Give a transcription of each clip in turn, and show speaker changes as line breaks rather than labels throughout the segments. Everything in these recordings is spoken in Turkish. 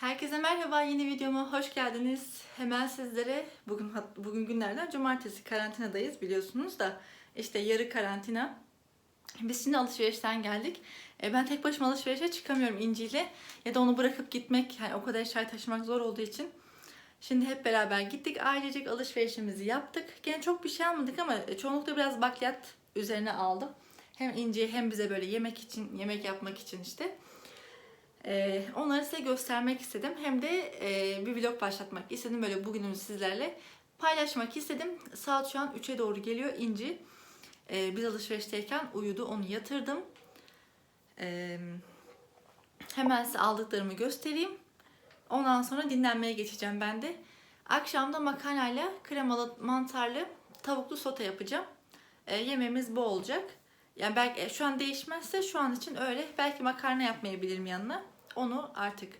Herkese merhaba yeni videoma hoş geldiniz. Hemen sizlere bugün bugün günlerden cumartesi karantinadayız biliyorsunuz da işte yarı karantina. Biz şimdi alışverişten geldik. E, ben tek başıma alışverişe çıkamıyorum İnci ile ya da onu bırakıp gitmek yani o kadar eşya taşımak zor olduğu için. Şimdi hep beraber gittik ailecek alışverişimizi yaptık. Gene çok bir şey almadık ama çoğunlukla biraz bakliyat üzerine aldım. Hem İnci hem bize böyle yemek için yemek yapmak için işte. Ee, onları size göstermek istedim. Hem de e, bir vlog başlatmak istedim. Böyle bugünümü sizlerle paylaşmak istedim. Saat şu an 3'e doğru geliyor. İnci e, biz alışverişteyken uyudu. Onu yatırdım. Ee, hemen size aldıklarımı göstereyim. Ondan sonra dinlenmeye geçeceğim ben de. Akşamda makarnayla kremalı mantarlı tavuklu sote yapacağım. Ee, yemeğimiz bu olacak. Yani belki e, şu an değişmezse şu an için öyle. Belki makarna yapmayabilirim yanına. Onu artık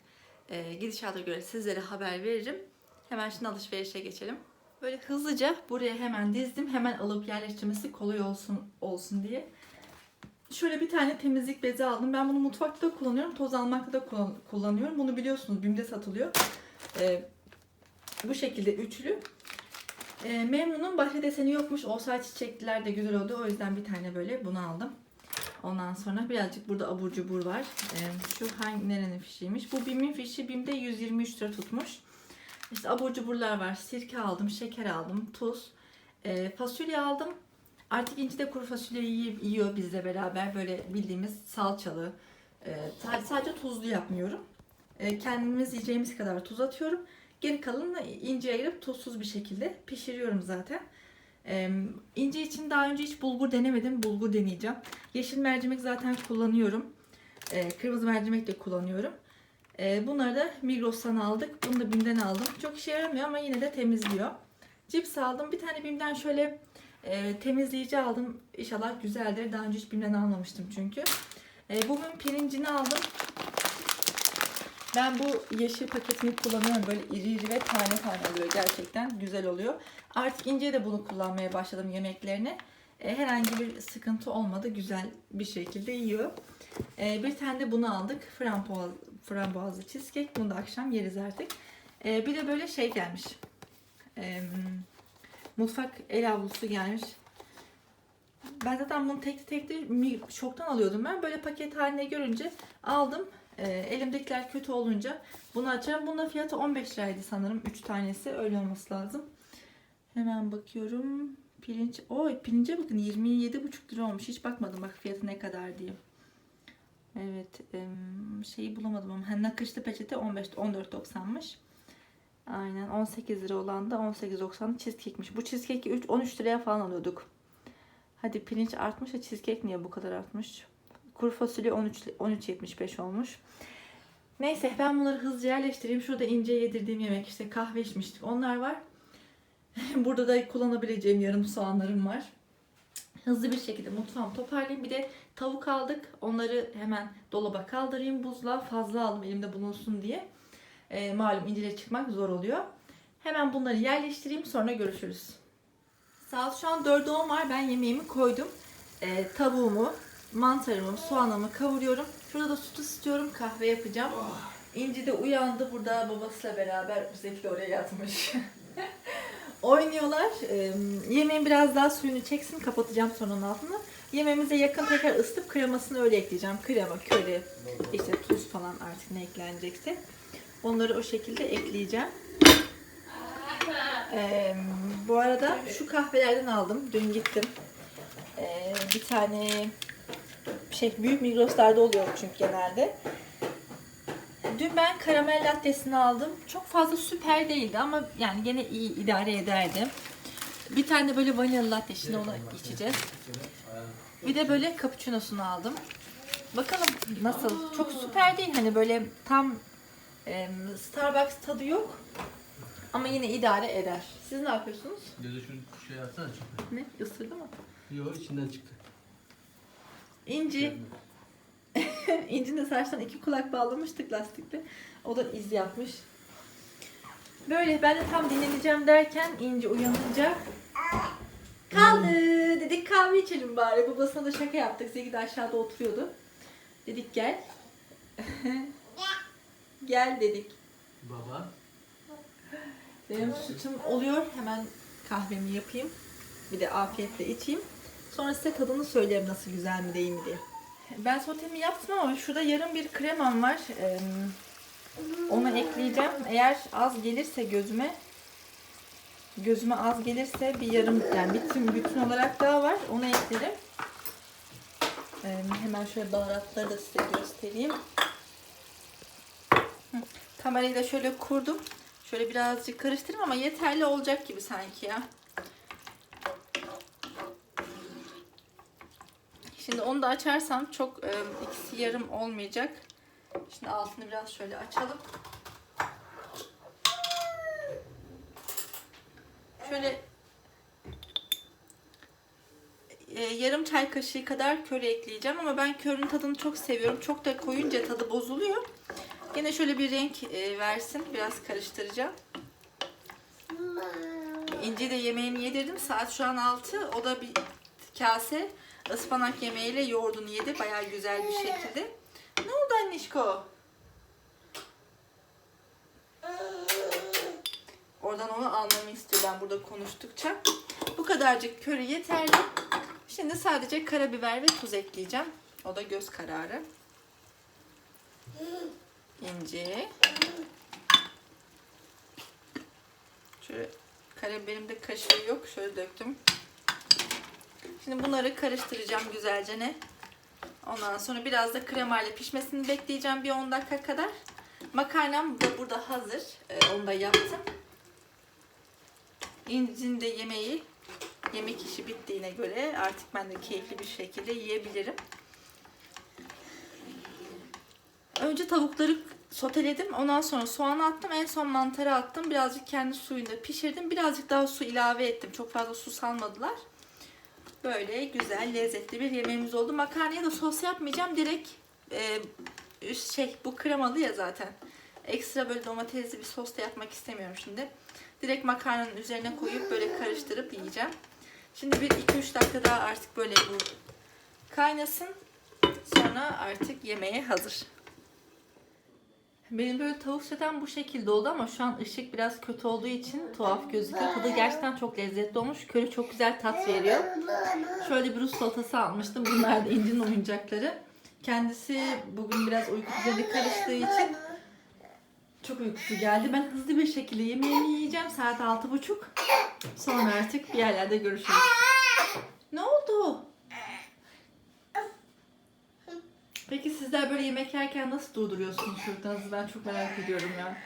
e, gidişata göre sizlere haber veririm. Hemen şimdi alışverişe geçelim. Böyle hızlıca buraya hemen dizdim. Hemen alıp yerleştirmesi kolay olsun olsun diye. Şöyle bir tane temizlik bezi aldım. Ben bunu mutfakta kullanıyorum. Toz almakta da kullan- kullanıyorum. Bunu biliyorsunuz BİM'de satılıyor. E, bu şekilde üçlü. E, memnunum. Başka deseni yokmuş. Olsaydı çiçekliler de güzel oldu. O yüzden bir tane böyle bunu aldım. Ondan sonra birazcık burada abur cubur var. E, şu hangi nerenin fişiymiş? Bu BİM'in fişi BİM'de 123 lira tutmuş. İşte abur cuburlar var. Sirke aldım, şeker aldım, tuz. E, fasulye aldım. Artık İnci de kuru fasulye yiyor bizle beraber. Böyle bildiğimiz salçalı. E, sa- sadece tuzlu yapmıyorum. E, kendimiz yiyeceğimiz kadar tuz atıyorum. Geri kalanını inciye ayırıp tuzsuz bir şekilde pişiriyorum zaten. Ee, inci için daha önce hiç bulgur denemedim. Bulgur deneyeceğim. Yeşil mercimek zaten kullanıyorum. Ee, kırmızı mercimek de kullanıyorum. Ee, bunları da Migros'tan aldık. Bunu da BİM'den aldım. Çok işe yaramıyor ama yine de temizliyor. Cips aldım. Bir tane BİM'den şöyle e, temizleyici aldım. İnşallah güzeldir. Daha önce hiç BİM'den almamıştım çünkü. Ee, bugün pirincini aldım. Ben bu yeşil paketini kullanıyorum. Böyle iri iri ve tane tane oluyor. Gerçekten güzel oluyor. Artık ince de bunu kullanmaya başladım yemeklerine. E, herhangi bir sıkıntı olmadı. Güzel bir şekilde yiyor. E, bir tane de bunu aldık. Frambuaz, frambuazlı cheesecake. Bunu da akşam yeriz artık. E, bir de böyle şey gelmiş. E, mutfak el havlusu gelmiş. Ben zaten bunu tek tek de şoktan alıyordum ben. Böyle paket haline görünce aldım. E, elimdekiler kötü olunca bunu açacağım. Bunun fiyatı 15 liraydı sanırım. 3 tanesi öyle olması lazım. Hemen bakıyorum. Pirinç. Oy pirince bakın 27,5 lira olmuş. Hiç bakmadım bak fiyatı ne kadar diye. Evet. şeyi bulamadım ama. Nakışlı peçete 15 14.90'mış. Aynen 18 lira olan da 18.90 cheesecake'miş. Bu cheesecake'i 3 13 liraya falan alıyorduk. Hadi pirinç artmış da cheesecake niye bu kadar artmış? Kuru fasulye 13 13.75 olmuş. Neyse ben bunları hızlıca yerleştireyim. Şurada ince yedirdiğim yemek işte kahve içmiştik. Onlar var. Burada da kullanabileceğim yarım soğanlarım var. Hızlı bir şekilde mutfağımı toparlayayım. Bir de tavuk aldık. Onları hemen dolaba kaldırayım buzluğa. Fazla aldım elimde bulunsun diye. Ee, malum incire çıkmak zor oluyor. Hemen bunları yerleştireyim sonra görüşürüz. Saat şu an 4'e 10 var. Ben yemeğimi koydum. Ee, tavuğumu, mantarımı, soğanımı kavuruyorum. Şurada da süt ısıtıyorum. Kahve yapacağım. İnci de uyandı burada babasıyla beraber. Zeki de oraya yatmış. Oynuyorlar. Ee, yemeğin biraz daha suyunu çeksin. Kapatacağım sonra onun altını. Yemeğimize yakın tekrar ısıtıp kremasını öyle ekleyeceğim. Krema, köri, işte tuz falan artık ne eklenecekse. Onları o şekilde ekleyeceğim. Ee, bu arada şu kahvelerden aldım. Dün gittim. Ee, bir tane şey büyük Migros'larda oluyor çünkü genelde. Dün ben karamel lattesini aldım. Çok fazla süper değildi ama yani gene iyi idare ederdi. Bir tane de böyle vanilya latte şimdi onu içeceğiz. Bir de böyle cappuccino'sunu aldım. Bakalım nasıl. Çok süper değil hani böyle tam e, Starbucks tadı yok. Ama yine idare eder. Siz ne yapıyorsunuz?
Gözü şu şey atsana çıktı.
Ne? Isırdı mı?
Yok içinden çıktı.
İnci. İnci'nin de saçtan iki kulak bağlamıştık lastikle. O da iz yapmış. Böyle ben de tam dinleneceğim derken İnci uyanınca kaldı. Dedik kahve içelim bari. Babasına da şaka yaptık. Zeki de aşağıda oturuyordu. Dedik gel. gel dedik.
Baba.
Benim sütüm oluyor. Hemen kahvemi yapayım. Bir de afiyetle içeyim. Sonra size tadını söyleyeyim nasıl güzel mi değil mi diye. Ben sotemi yaptım ama şurada yarım bir kremam var. Onu ekleyeceğim. Eğer az gelirse gözüme gözüme az gelirse bir yarım yani bütün bütün olarak daha var. Onu eklerim. Hemen şöyle baharatları da size göstereyim. Kamerayı da şöyle kurdum. Şöyle birazcık karıştırayım ama yeterli olacak gibi sanki ya. Şimdi onu da açarsam çok e, ikisi yarım olmayacak. Şimdi altını biraz şöyle açalım. Şöyle e, yarım çay kaşığı kadar köri ekleyeceğim ama ben körün tadını çok seviyorum. Çok da koyunca tadı bozuluyor. Yine şöyle bir renk e, versin. Biraz karıştıracağım. İnci de yemeğini yedirdim. Saat şu an 6. O da bir kase ıspanak yemeğiyle yoğurdunu yedi. Bayağı güzel bir şekilde. Ne oldu annişko? Oradan onu almamı istiyor ben burada konuştukça. Bu kadarcık köri yeterli. Şimdi sadece karabiber ve tuz ekleyeceğim. O da göz kararı. İnci. Şöyle karabiberimde kaşığı yok. Şöyle döktüm. Şimdi bunları karıştıracağım güzelce ne. Ondan sonra biraz da kremayla pişmesini bekleyeceğim bir 10 dakika kadar. Makarnam da burada hazır. Ee, onu da yaptım. İncin de yemeği yemek işi bittiğine göre artık ben de keyifli bir şekilde yiyebilirim. Önce tavukları soteledim. Ondan sonra soğanı attım. En son mantarı attım. Birazcık kendi suyunda pişirdim. Birazcık daha su ilave ettim. Çok fazla su salmadılar. Böyle güzel, lezzetli bir yemeğimiz oldu. Makarnaya da sos yapmayacağım. Direkt e, üst- şey bu kremalı ya zaten. Ekstra böyle domatesli bir sos da yapmak istemiyorum şimdi. Direkt makarnanın üzerine koyup böyle karıştırıp yiyeceğim. Şimdi bir 2-3 dakika daha artık böyle bu kaynasın. Sonra artık yemeğe hazır. Benim böyle tavuk sotem bu şekilde oldu ama şu an ışık biraz kötü olduğu için tuhaf gözüküyor. Tadı gerçekten çok lezzetli olmuş. Köri çok güzel tat veriyor. Şöyle bir Rus salatası almıştım. Bunlar da incinin oyuncakları. Kendisi bugün biraz uyku düzeni karıştığı için çok uykusu geldi. Ben hızlı bir şekilde yemeğimi yiyeceğim. Saat altı buçuk. Sonra artık bir yerlerde görüşürüz. Ne oldu? Peki sizler böyle yemek yerken nasıl durduruyorsunuz çocuklarınızı? Ben çok merak ediyorum ya.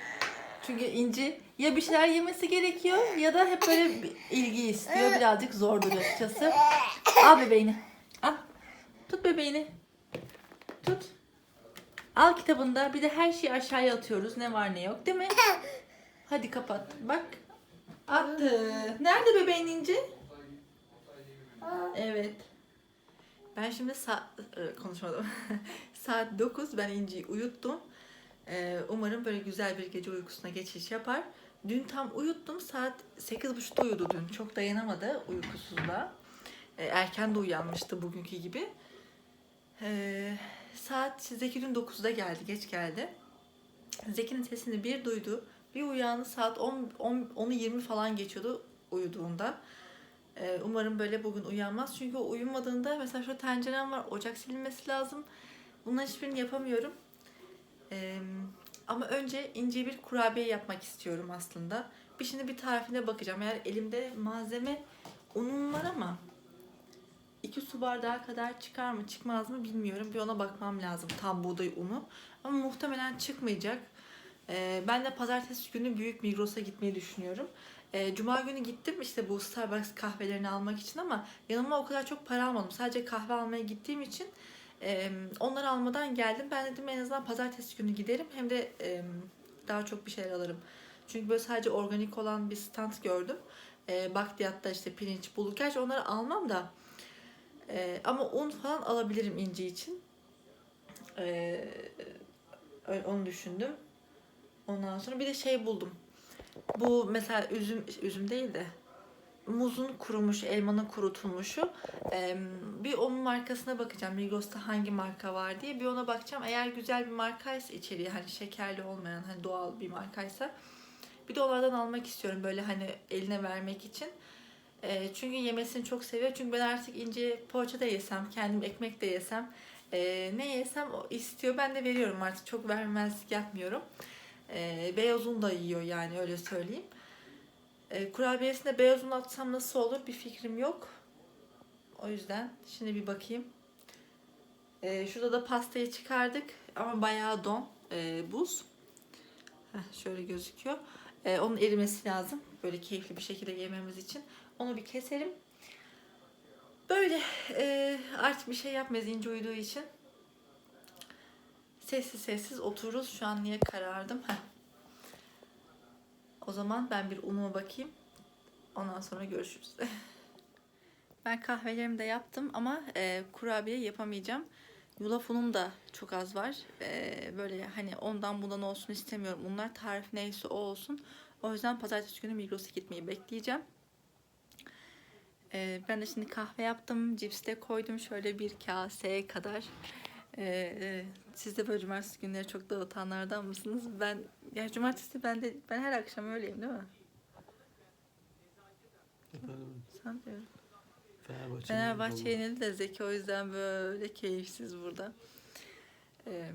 Çünkü İnci ya bir şeyler yemesi gerekiyor ya da hep böyle bir ilgi istiyor. Birazcık zor duruyor açıkçası. Al bebeğini. Al. Tut bebeğini. Tut. Al kitabında. Bir de her şeyi aşağıya atıyoruz. Ne var ne yok değil mi? Hadi kapat. Bak. Attı. Nerede bebeğin İnci? Evet. Ben şimdi saat konuşmadım. saat 9 ben İnci'yi uyuttum. Ee, umarım böyle güzel bir gece uykusuna geçiş yapar. Dün tam uyuttum. Saat 8.30'da uyudu dün. Çok dayanamadı uykusuzluğa. Ee, erken de uyanmıştı bugünkü gibi. Ee, saat Zeki dün 9'da geldi. Geç geldi. Zeki'nin sesini bir duydu. Bir uyandı saat 10, 10, 10'u 20 falan geçiyordu uyuduğunda. Ee, umarım böyle bugün uyanmaz. Çünkü o uyumadığında mesela şu tencerem var. Ocak silinmesi lazım. Bunların hiçbirini yapamıyorum. Ama önce ince bir kurabiye yapmak istiyorum aslında. Bir şimdi bir tarifine bakacağım. Yani elimde malzeme unum var ama iki su bardağı kadar çıkar mı çıkmaz mı bilmiyorum. Bir ona bakmam lazım tam buğday unu. Ama muhtemelen çıkmayacak. Ee, ben de pazartesi günü büyük Migros'a gitmeyi düşünüyorum. Ee, Cuma günü gittim işte bu Starbucks kahvelerini almak için ama yanıma o kadar çok para almadım. Sadece kahve almaya gittiğim için e, onları almadan geldim. Ben dedim en azından pazartesi günü giderim hem de e, daha çok bir şeyler alırım. Çünkü böyle sadece organik olan bir stand gördüm. E, Bakliyat'ta işte pirinç, bulgur. Gerçi onları almam da e, ama un falan alabilirim inci için. E, onu düşündüm. Ondan sonra bir de şey buldum. Bu mesela üzüm üzüm değil de muzun kurumuş, elmanın kurutulmuşu. Ee, bir onun markasına bakacağım. Migros'ta hangi marka var diye. Bir ona bakacağım. Eğer güzel bir markaysa içeriği hani şekerli olmayan hani doğal bir markaysa bir de onlardan almak istiyorum böyle hani eline vermek için. Ee, çünkü yemesini çok seviyor. Çünkü ben artık ince poğaça da yesem, kendim ekmek de yesem, ee, ne yesem o istiyor. Ben de veriyorum artık. Çok vermezlik yapmıyorum. Ee, beyaz un da yiyor yani öyle söyleyeyim. Ee, kurabiyesine beyaz un atsam nasıl olur bir fikrim yok. O yüzden şimdi bir bakayım. Ee, şurada da pastayı çıkardık ama bayağı don, ee, buz. Heh, şöyle gözüküyor. Ee, onun erimesi lazım. Böyle keyifli bir şekilde yememiz için. Onu bir keselim. Böyle ee, artık bir şey yapmayız ince uyuduğu için. Sessiz sessiz otururuz. Şu an niye karardım? Heh. O zaman ben bir unuma bakayım. Ondan sonra görüşürüz. ben kahvelerimi de yaptım ama e, kurabiye yapamayacağım. Yulaf unum da çok az var. E, böyle hani ondan bundan olsun istemiyorum. Bunlar tarif neyse o olsun. O yüzden pazartesi günü Migros'a gitmeyi bekleyeceğim. E, ben de şimdi kahve yaptım. Cips de koydum şöyle bir kaseye kadar. E, e, siz de böyle cumartesi günleri çok dağıtanlardan mısınız? Ben ya cumartesi ben de ben her akşam öyleyim değil mi?
Efendim
Sen diyorum.
Fenerbahçe.
Fenerbahçe yenildi de Zeki o yüzden böyle keyifsiz burada. Ee,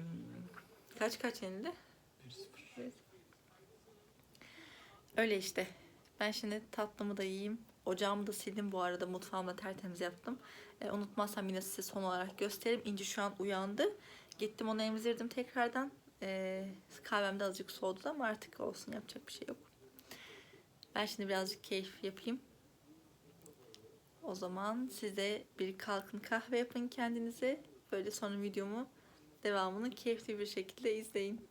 kaç kaç yenildi?
1-0.
Öyle işte. Ben şimdi tatlımı da yiyeyim. Ocağımı da sildim bu arada. Mutfağımı da tertemiz yaptım. Ee, unutmazsam yine size son olarak gösteririm. İnci şu an uyandı. Gittim onu emzirdim tekrardan. Ee, kahvem azıcık soğudu ama artık olsun yapacak bir şey yok. Ben şimdi birazcık keyif yapayım. O zaman size bir kalkın kahve yapın kendinize. Böyle sonra videomu devamını keyifli bir şekilde izleyin.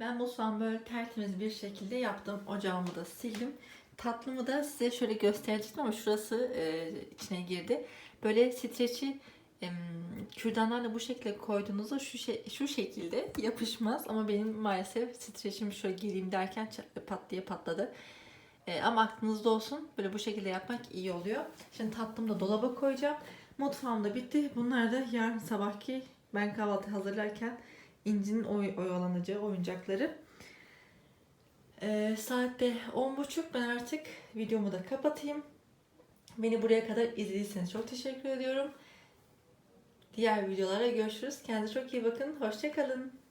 Ben mutfağımı böyle tertemiz bir şekilde yaptım. Ocağımı da sildim. Tatlımı da size şöyle gösterecektim ama şurası e, içine girdi. Böyle streçi e, kürdanlarla bu şekilde koyduğunuzda şu şey, şu şekilde yapışmaz ama benim maalesef streçim şöyle gireyim derken pat diye patladı. E, ama aklınızda olsun böyle bu şekilde yapmak iyi oluyor. Şimdi tatlımı da dolaba koyacağım. Mutfağım da bitti. Bunlar da yarın sabahki ben kahvaltı hazırlarken İnci'nin oy, oyalanacağı oyuncakları. Ee, saatte 10.30 ben artık videomu da kapatayım. Beni buraya kadar izlediyseniz çok teşekkür ediyorum. Diğer videolara görüşürüz. Kendinize çok iyi bakın. Hoşçakalın.